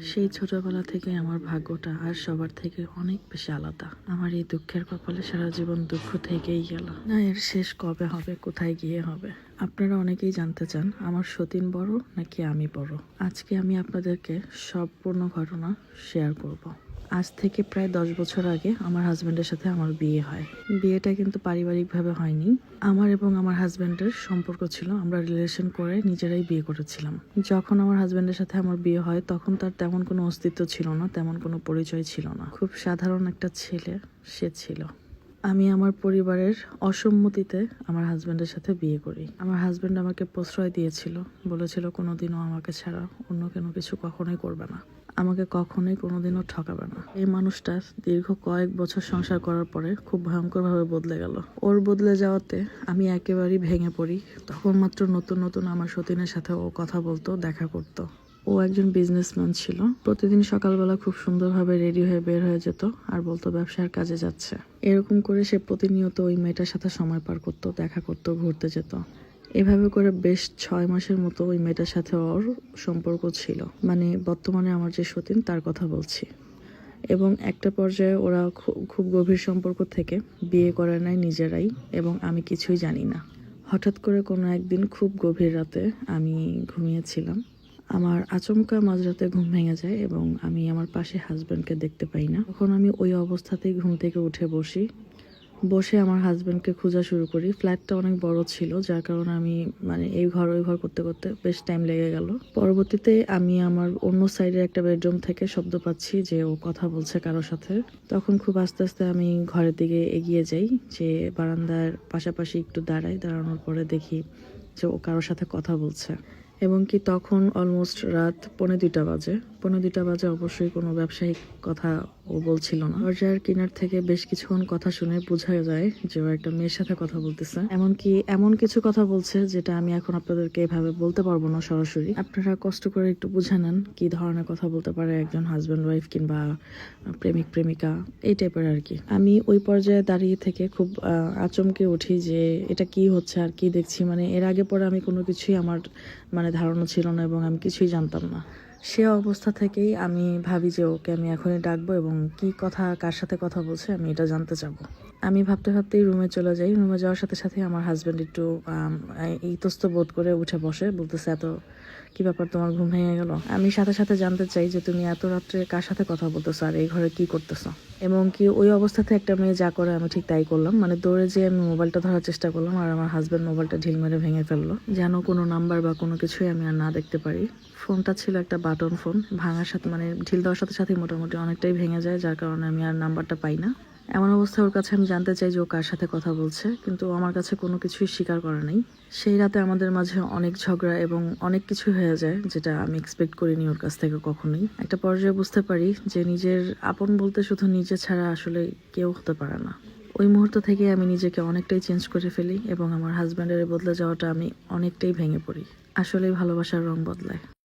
সেই ছোটবেলা থেকে আমার ভাগ্যটা আর সবার থেকে অনেক বেশি আলাদা। আমার এই দুঃখের কপালে সারা জীবন দুঃখ থেকেই গেল। না, এর শেষ কবে হবে, কোথায় গিয়ে হবে? আপনারা অনেকেই জানতে চান, আমার সতীন বড় নাকি আমি বড়? আজকে আমি আপনাদেরকে সম্পূর্ণ ঘটনা শেয়ার করব। আজ থেকে প্রায় দশ বছর আগে আমার হাজব্যান্ডের সাথে আমার বিয়ে হয়। বিয়েটা কিন্তু পারিবারিকভাবে হয়নি। আমার এবং আমার হাজব্যান্ডের সম্পর্ক ছিল, আমরা রিলেশন করে নিজেরাই বিয়ে করেছিলাম। যখন আমার হাজব্যান্ডের সাথে আমার বিয়ে হয়, তখন তার তেমন কোনো অস্তিত্ব ছিল না, তেমন কোনো পরিচয় ছিল না। খুব সাধারণ একটা ছেলে, সে ছিল। আমি আমার পরিবারের অসম্মতিতে আমার হাজব্যান্ডের সাথে বিয়ে করি। আমার হাজব্যান্ড আমাকে প্রশ্রয় দিয়েছিল, বলেছিল কোনোদিনও আমাকে ছাড়া অন্য কোনো কিছু কখনোই করবে না। আমাকে কখনোই কোনোদিনও ঠকাবে না। এই মানুষটা দীর্ঘ কয়েক বছর সংসার করার পরে খুব ভয়ঙ্করভাবে বদলে গেল। ওর বদলে যাওয়াতে আমি একেবারেই ভেঙে পড়ি। তখন মাত্র নতুন নতুন আমার সতীনের সাথে ও কথা বলতো, দেখা করতো। ও একজন বিজনেসম্যান ছিল। প্রতিদিন সকালবেলা খুব সুন্দরভাবে রেডি হয়ে বের হয়ে যেত, আর বলতো ব্যবসার কাজে যাচ্ছে। এরকম করে সে প্রতিনিয়ত ওই মেয়েটার সাথে সময় পার করতো, দেখা করতো, ঘুরতে যেত। এভাবে করে বেশ ছয় মাসের মতো ওই মেয়েটার সাথে ওর সম্পর্ক ছিল। মানে বর্তমানে আমার যে সতীন, তার কথা বলছি। এবং একটা পর্যায়ে ওরা খুব গভীর সম্পর্ক থেকে বিয়ে করে নেয় নিজেরাই, এবং আমি কিছুই জানি না। হঠাৎ করে কোনো একদিন খুব গভীর রাতে আমি ঘুমিয়েছিলাম। আমার আচমকা মাঝরাতে ঘুম ভেঙে যায় এবং আমি আমার পাশে হাজব্যান্ডকে দেখতে পাই না। তখন আমি ওই অবস্থাতেই ঘুম থেকে উঠে বসি। বসে আমার হাজব্যান্ডকে খোঁজা শুরু করি। ফ্ল্যাটটা অনেক বড় ছিল, যার কারণে আমি মানে এই ঘর ওই ঘর করতে করতে বেশ টাইম লেগে গেল। পরবর্তীতে আমি আমার অন্য সাইডের একটা বেডরুম থেকে শব্দ পাচ্ছি যে ও কথা বলছে কারোর সাথে। তখন খুব আস্তে আস্তে আমি ঘরের দিকে এগিয়ে যাই, যে বারান্দার পাশাপাশি একটু দাঁড়াই, দাঁড়ানোর পরে দেখি যে ও কারোর সাথে কথা বলছে। এবং কি তখন অলমোস্ট রাত পৌনে দুইটা বাজে। পৌনে দুটা বাজে অবশ্যই কোনো ব্যবসায়িক কথা ও বলছিল না। দরজার কিনার থেকে বেশ কিছুক্ষণ কথা শুনে বোঝা যায় যে ও একটা মেয়ের সাথে কথা বলতেছে। এমনকি এমন কিছু কথা বলছে যেটা আমি এখন আপনাদেরকে এভাবে বলতে পারব না সরাসরি। আপনারা কষ্ট করে একটু বুঝে নেন কি ধরনের কথা বলতে পারে একজন হাজব্যান্ড ওয়াইফ কিংবা প্রেমিক, প্রেমিকা, এই টাইপের আর কি। আমি ওই পর্যায়ে দাঁড়িয়ে থেকে খুব আচমকে উঠি যে এটা কি হচ্ছে আর কি দেখছি। মানে এর আগে পরে আমি কোনো কিছুই আমার মানে ধারণা ছিল না এবং আমি কিছুই জানতাম না। সে অবস্থা থেকেই আমি ভাবি যে ওকে আমি এখনই ডাকবো এবং কি কথা, কার সাথে কথা বলছে আমি এটা জানতে চাবো। আমি ভাবতে ভাবতেই রুমে চলে যাই। রুমে যাওয়ার সাথে সাথে আমার হাজব্যান্ড একটু ইতস্ত বোধ করে উঠে বসে, বলতেছে, এত কি ব্যাপার তোমার ঘুম ভেঙে গেল? আমি সাথে সাথে জানতে চাই যে তুমি এত রাত্রে কার সাথে কথা বলতেছো আর এই ঘরে কি করতেছো? এবং কি ওই অবস্থাতে একটা মেয়ে যা করে আমি ঠিক তাই করলাম। মানে দৌড়ে যেয়ে আমি মোবাইলটা ধরার চেষ্টা করলাম আর আমার হাজব্যান্ড মোবাইলটা ঢিল মেরে ভেঙে ফেলল। যেন কোনো নাম্বার বা কোনো কিছুই আমি আর না দেখতে পারি। ফোনটা ছিল একটা বাটন ফোন ভাঙার সাথে মানে ঢিল দেওয়ার সাথে সাথে মোটামুটি অনেকটাই ভেঙে যায়, যার কারণে আমি আর নাম্বারটা পাই না। এমন অবস্থায় ওর কাছে আমি জানতে চাই যে ও কার সাথে কথা বলছে, কিন্তু আমার কাছে কোনো কিছুই স্বীকার করে নাই। সেই রাতে আমাদের মাঝে অনেক ঝগড়া এবং অনেক কিছু হয়ে যায় যেটা আমি এক্সপেক্ট করিনি ওর কাছ থেকে কখনোই। একটা পর্যায়ে বুঝতে পারি যে নিজের আপন বলতে শুধু নিজে ছাড়া আসলে কেউ হতে পারে না। ওই মুহূর্ত থেকে আমি নিজেকে অনেকটাই চেঞ্জ করে ফেলি এবং আমার হাজব্যান্ডের বদলে যাওয়াটা আমি অনেকটাই ভেঙে পড়ি। আসলেই ভালোবাসার রং বদলায়।